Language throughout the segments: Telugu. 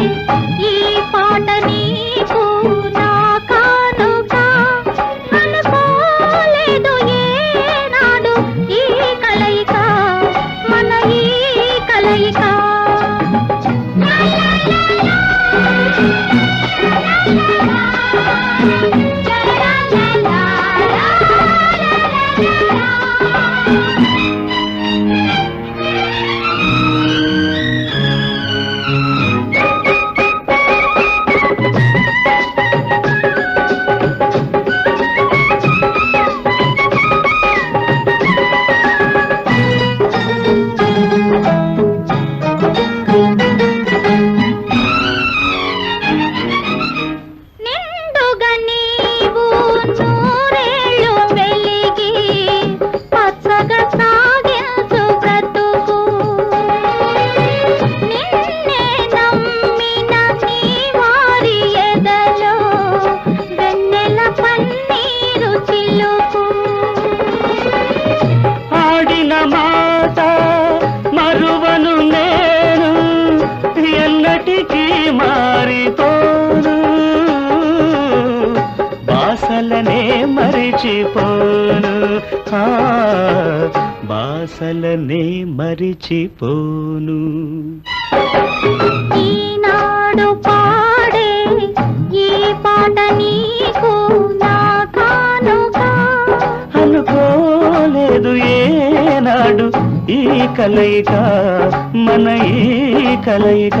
ये మరిచిపోను బాసలనే మరిచిపోను ఈనాడు పాడే ఈ పాట నీకు నా అనుకోలేదు ఏనాడు ఈ కలయిక మన ఈ కలయిక.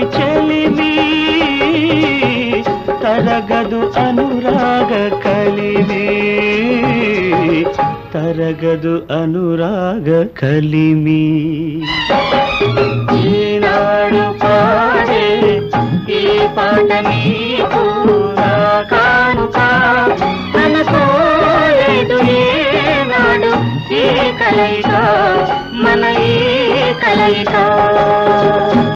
చెలిమి తరగదు అనురాగ కలిమి తరగదు అనురాగ కలిమి. ఈనాడు పాడే ఈ పాట నీకు నా కానుక. అనుకోలేదు ఏనాడు ఈ కలయిక మన ఈ కలయిక.